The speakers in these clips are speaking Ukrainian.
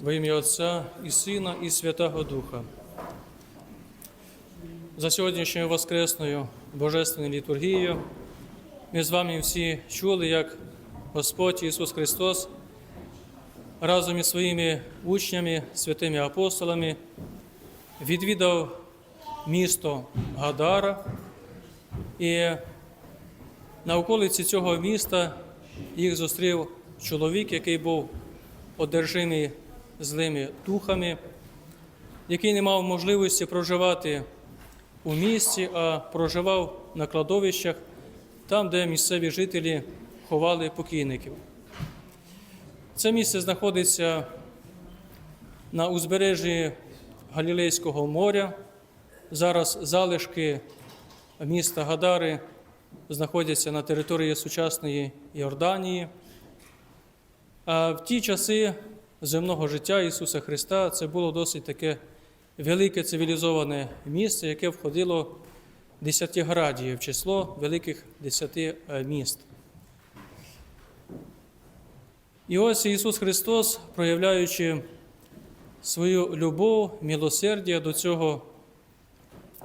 Во ім'я Отця і Сина, і Святого Духа. За сьогоднішньою Воскресною Божественною літургією ми з вами всі чули, як Господь Ісус Христос разом із своїми учнями, святими апостолами відвідав місто Гадара, і на околиці цього міста їх зустрів чоловік, який був одержимий злими духами, який не мав можливості проживати у місті, а проживав на кладовищах, там, де місцеві жителі ховали покійників. Це місце знаходиться на узбережжі Галілейського моря. Зараз залишки міста Гадари знаходяться на території сучасної Йорданії. А в ті часи земного життя Ісуса Христа це було досить таке велике цивілізоване місце, яке входило десятиградіє в число великих десяти е, міст. І ось Ісус Христос, проявляючи свою любов, милосердя до цього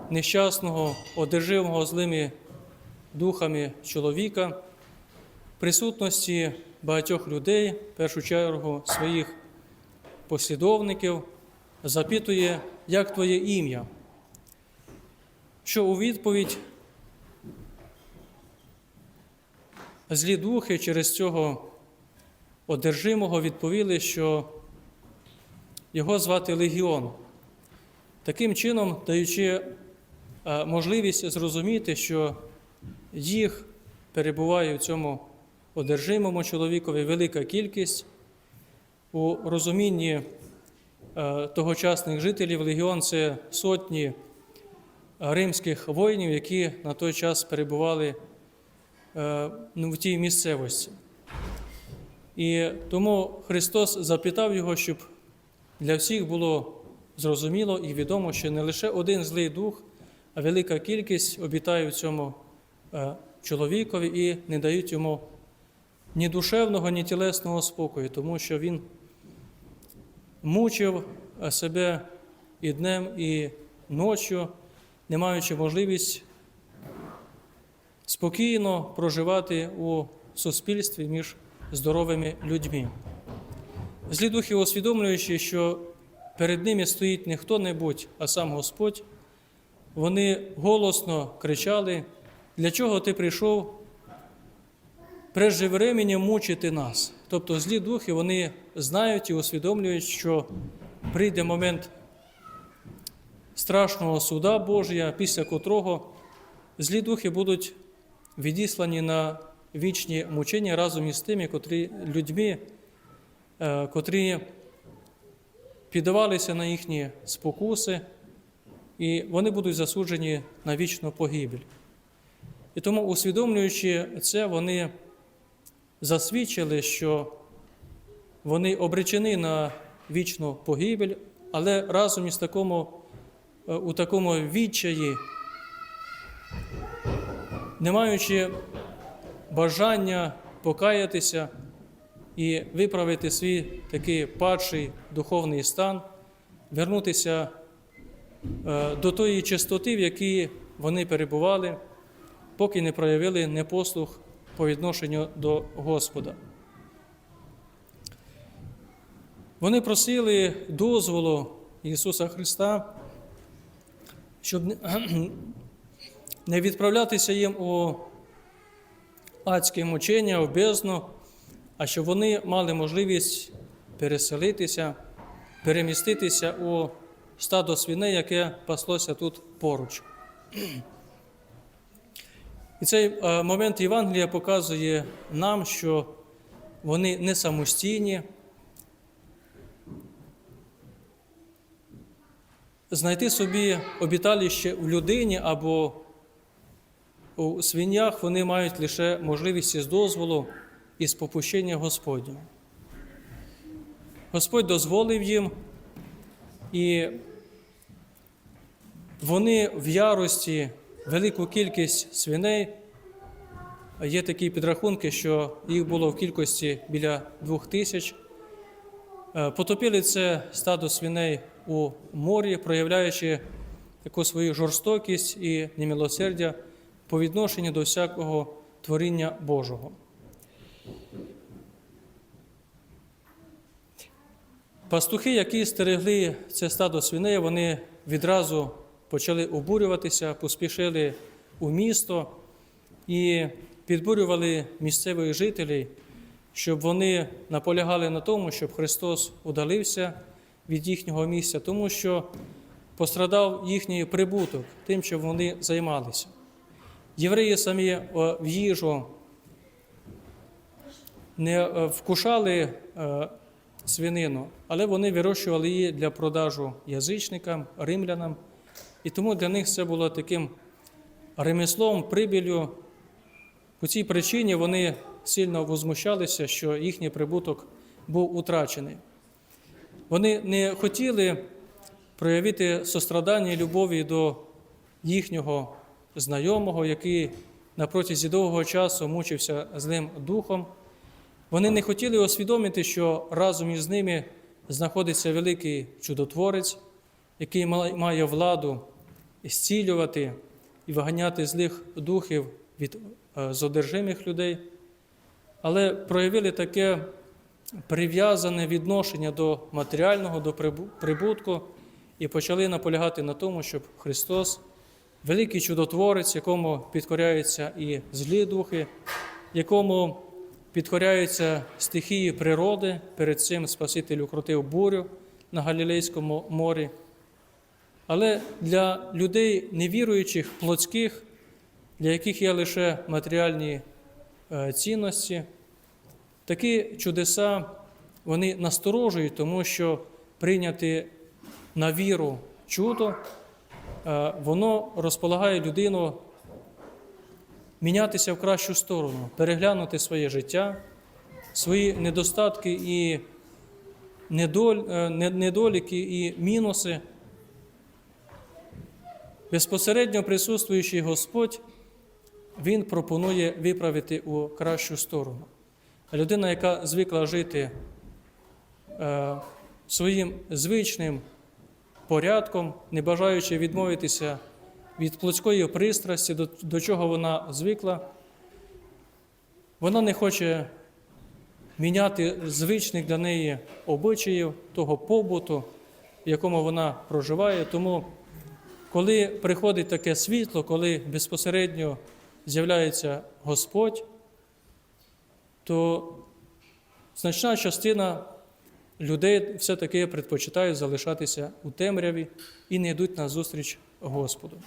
нещасного, одержимого злими духами чоловіка, присутності багатьох людей, в першу чергу своїх послідовників, запитує, як твоє ім'я, що у відповідь злі духи через цього одержимого відповіли, що його звати Легіон. Таким чином, даючи е, можливість зрозуміти, що їх перебуває у цьому одержимому чоловікові велика кількість. У розумінні е, тогочасних жителів легіон це сотні римських воїнів, які на той час перебували е, ну, в тій місцевості. І тому Христос запитав його, щоб для всіх було зрозуміло і відомо, що не лише один злий дух, а велика кількість обітає в цьому е, чоловікові і не дають йому ні душевного, ні тілесного спокою, тому що він мучив себе і днем, і ночі, не маючи можливість спокійно проживати у суспільстві між здоровими людьми. Злі духи, усвідомлюючи, що перед ними стоїть не хто-небудь, а сам Господь, вони голосно кричали, для чого ти прийшов преждевременем мучити нас. Тобто злі духи вони знають і усвідомлюють, що прийде момент страшного суда Божия, після котрого злі духи будуть відіслані на вічні мучення разом із тими, котрі людьми, е, котрі піддавалися на їхні спокуси, і вони будуть засуджені на вічну погибель. І тому, усвідомлюючи це, вони засвідчили, що вони обречені на вічну погибель, але разом із такому, е, у такому відчаї, не маючи бажання покаятися і виправити свій такий падший духовний стан, вернутися е, до тої чистоти, в якій вони перебували, поки не проявили непослух по відношенню до Господа. Вони просили дозволу Ісуса Христа, щоб не відправлятися їм у адське мучення, в бездну, а щоб вони мали можливість переселитися, переміститися у стадо свиней, яке паслося тут поруч. І цей е, момент Євангелія показує нам, що вони не самостійні. Знайти собі обіталіще в людині або у свинях вони мають лише можливість із дозволу і з попущення Господнього. Господь дозволив їм, і вони в ярості велику кількість свиней. Є такі підрахунки, що їх було в кількості біля двох тисяч. Е, Потопили це стадо свиней у морі, проявляючи таку свою жорстокість і немилосердя по відношенню до всякого творіння Божого. Пастухи, які стерегли це стадо свиней, вони відразу почали обурюватися, поспішили у місто і підбурювали місцевих жителів, щоб вони наполягали на тому, щоб Христос удалився від їхнього місця, тому що пострадав їхній прибуток тим, що вони займалися. Євреї самі е, в їжу не е, вкушали е, свинину, але вони вирощували її для продажу язичникам, римлянам. І тому для них це було таким ремеслом, прибіллю. По цій причині вони сильно возмущалися, що їхній прибуток був утрачений. Вони не хотіли проявити сострадання і любові до їхнього знайомого, який на протязі довгого часу мучився злим духом. Вони не хотіли усвідомити, що разом із ними знаходиться великий чудотворець, який має владу зцілювати і виганяти злих духів від е, зодержимих людей, але проявили таке прив'язане відношення до матеріального, до прибутку і почали наполягати на тому, щоб Христос, великий чудотворець, якому підкоряються і злі духи, якому підкоряються стихії природи, перед цим Спаситель укрутив бурю на Галілейському морі. Але для людей невіруючих, плотських, для яких є лише матеріальні е, цінності, такі чудеса вони насторожують, тому що прийняти на віру чудо, е, воно розполагає людину мінятися в кращу сторону, переглянути своє життя, свої недостатки і е, недоліки і мінуси. Безпосередньо присутствуючий Господь, Він пропонує виправити у кращу сторону. Людина, яка звикла жити е, своїм звичним порядком, не бажаючи відмовитися від плотської пристрасті, до, до чого вона звикла, вона не хоче міняти звичних для неї обичаїв, того побуту, в якому вона проживає. Тому коли приходить таке світло, коли безпосередньо з'являється Господь, то значна частина людей все-таки предпочитають залишатися у темряві і не йдуть на зустріч Господу.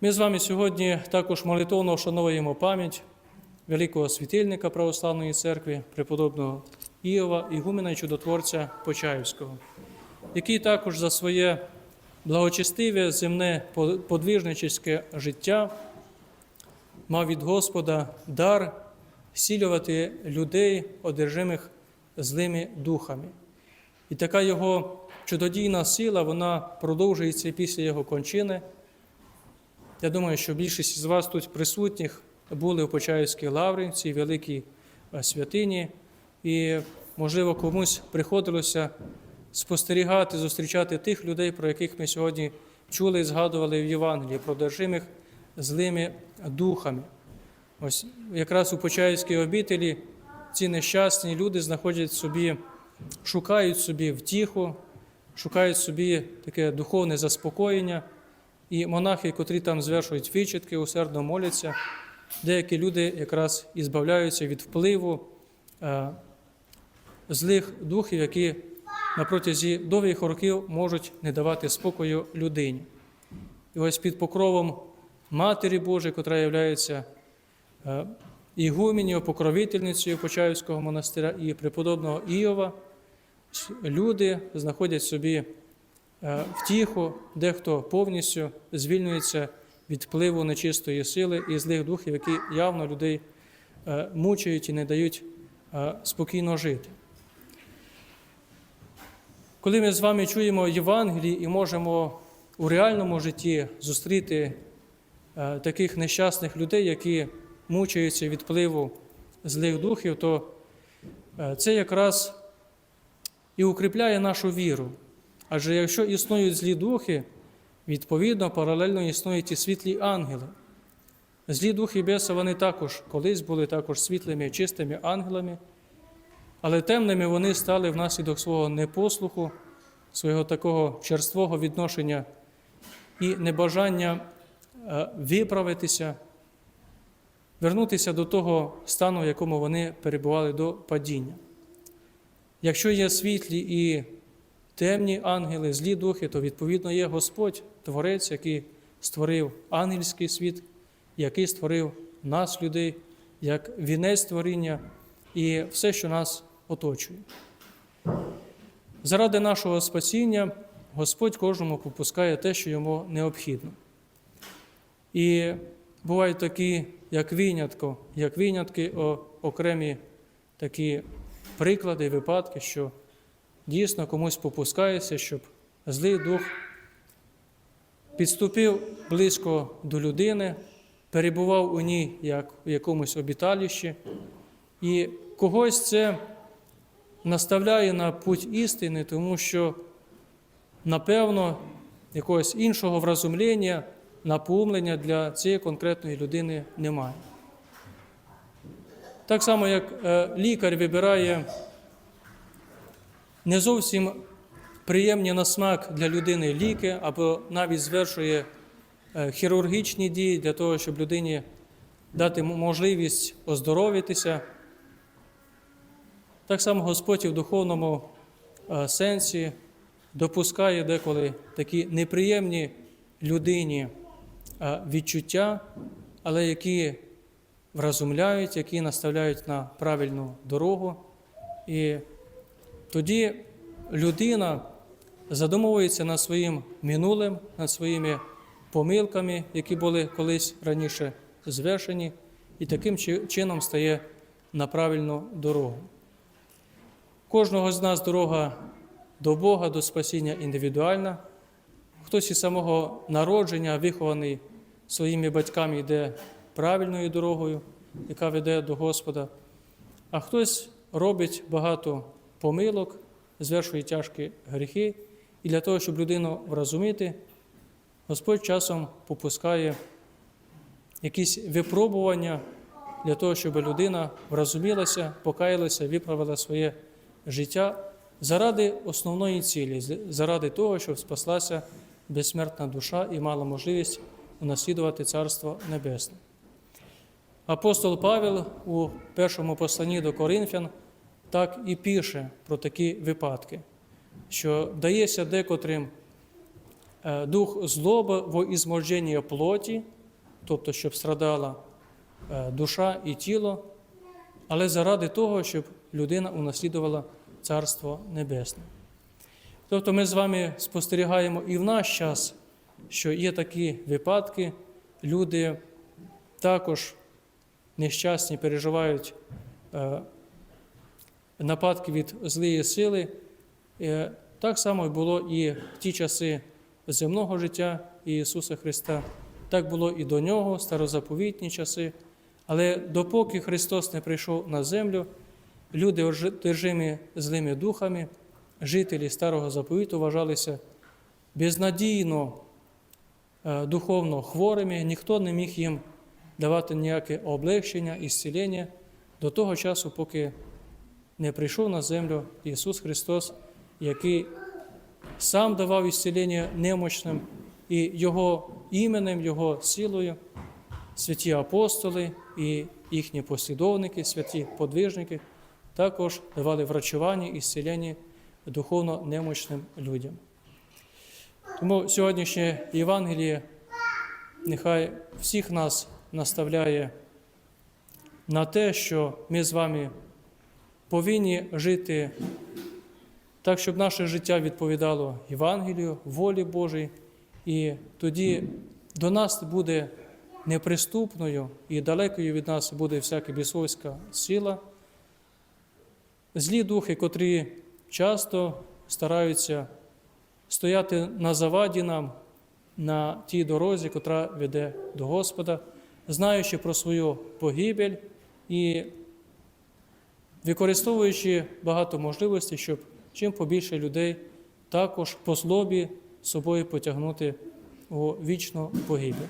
Ми з вами сьогодні також молитовно вшановуємо пам'ять великого світильника Православної церкви, преподобного Іова, Ігумена і чудотворця Почаївського який також за своє благочестиве земне подвижническе життя мав від Господа дар зцілювати людей, одержимих злими духами. І така його чудодійна сила, вона продовжується після його кончини. Я думаю, що більшість з вас тут присутніх були у Почаївській лаврі, цій великій е, святині, і, можливо, комусь приходилося спостерігати, зустрічати тих людей, про яких ми сьогодні чули і згадували в Євангелії, про держимих злими духами. Ось якраз у Почаївській обітелі ці нещасні люди знаходять собі, шукають собі втіху, шукають собі таке духовне заспокоєння. І монахи, котрі там звершують вичитки, усердно моляться, деякі люди якраз і збавляються від впливу е, злих духів, які на протязі довгих років можуть не давати спокою людині. І ось під покровом Матері Божої, котра є ігуменію, покровительницею Почаївського монастиря і преподобного Іова, люди знаходять собі е, втіху, дехто повністю звільнюється від впливу нечистої сили і злих духів, які явно людей е, мучають і не дають е, спокійно жити. Коли ми з вами чуємо Євангелії і можемо у реальному житті зустріти е, таких нещасних людей, які мучаються від впливу злих духів, то е, це якраз і укріпляє нашу віру. Адже якщо існують злі духи, відповідно, паралельно існують і світлі ангели. Злі духи беса вони також колись були також світлими, чистими ангелами, але темними вони стали внаслідок свого непослуху, свого такого черствого відношення і небажання е, виправитися, вернутися до того стану, в якому вони перебували до падіння. Якщо є світлі і темні ангели, злі духи, то відповідно є Господь, Творець, який створив ангельський світ, який створив нас, людей, як вінець творіння і все, що нас оточує. Заради нашого спасіння Господь кожному попускає те, що йому необхідно. І бувають такі, як винятко, як винятки, окремі такі приклади, випадки, що дійсно комусь попускається, щоб злий дух підступив близько до людини, перебував у ній як в якомусь обіталіщі, і когось це наставляє на путь істини, тому що, напевно, якогось іншого вразумлення, напоумлення для цієї конкретної людини немає. Так само, як е, лікар вибирає не зовсім приємні на смак для людини ліки, або навіть звершує е, хірургічні дії для того, щоб людині дати можливість оздоровитися. Так само Господь і в духовному е, сенсі допускає деколи такі неприємні людині е, відчуття, але які вразумляють, які наставляють на правильну дорогу. І тоді людина задумується над своїм минулим, над своїми помилками, які були колись раніше звершені, і таким чином стає на правильну дорогу. Кожного з нас дорога до Бога, до спасіння індивідуальна. Хтось із самого народження, вихований своїми батьками, йде правильною дорогою, яка веде до Господа, а хтось робить багато помилок, звершує тяжкі гріхи, і для того, щоб людину вразумити, Господь часом попускає якісь випробування для того, щоб людина вразумілася, покаялася, виправила своє життя заради основної цілі, заради того, щоб спаслася безсмертна душа і мала можливість унаслідувати Царство Небесне. Апостол Павел у першому посланні до Коринфян так і пише про такі випадки, що дається декотрим е, дух злоби во ізможденні плоті, тобто, щоб страдала е, душа і тіло, але заради того, щоб людина унаслідувала Царство Небесне. Тобто ми з вами спостерігаємо і в наш час, що є такі випадки, люди також нещасні переживають е, нападки від злої сили. Е, Так само було і в ті часи земного життя Ісуса Христа, так було і до Нього, старозаповітні часи. Але допоки Христос не прийшов на землю, люди, одержимі злими духами, жителі старого заповіту вважалися безнадійно е, духовно хворими, ніхто не міг їм давати ніяке облегчення і зцілення до того часу, поки не прийшов на землю Ісус Христос, який сам давав ісцілення немощним, і Його іменем, Його силою. Святі апостоли і їхні послідовники, святі подвижники також давали врачування і зцілення духовно немощним людям. Тому сьогоднішнє Євангеліє нехай всіх нас наставляє на те, що ми з вами повинні жити так, щоб наше життя відповідало Євангелію, волі Божій, і тоді до нас буде неприступною і далекою від нас буде всяка бісовська сила. Злі духи, котрі часто стараються стояти на заваді нам на тій дорозі, котра веде до Господа, знаючи про свою погибель і використовуючи багато можливостей, щоб чим побільше людей також по злобі собою потягнути у вічну погибель.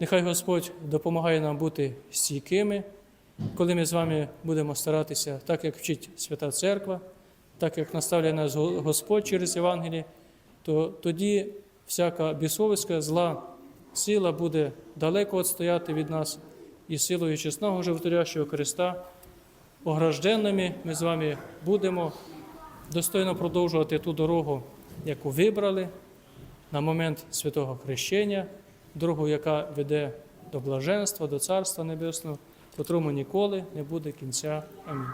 Нехай Господь допомагає нам бути стійкими, коли ми з вами будемо старатися, так як вчить Свята Церква, так як наставляє нас Господь через Євангеліє, то тоді всяка бісовицька зла сила буде далеко відстояти від нас, і силою чесного животворящого Христа, огражденними ми з вами будемо достойно продовжувати ту дорогу, яку вибрали на момент святого хрещення, дорогу, яка веде до блаженства, до Царства Небесного, котрому ніколи не буде кінця. Амінь.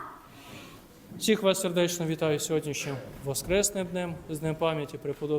Всіх вас сердечно вітаю сьогоднішнім Воскресним днем, з Днем пам'яті преподобного.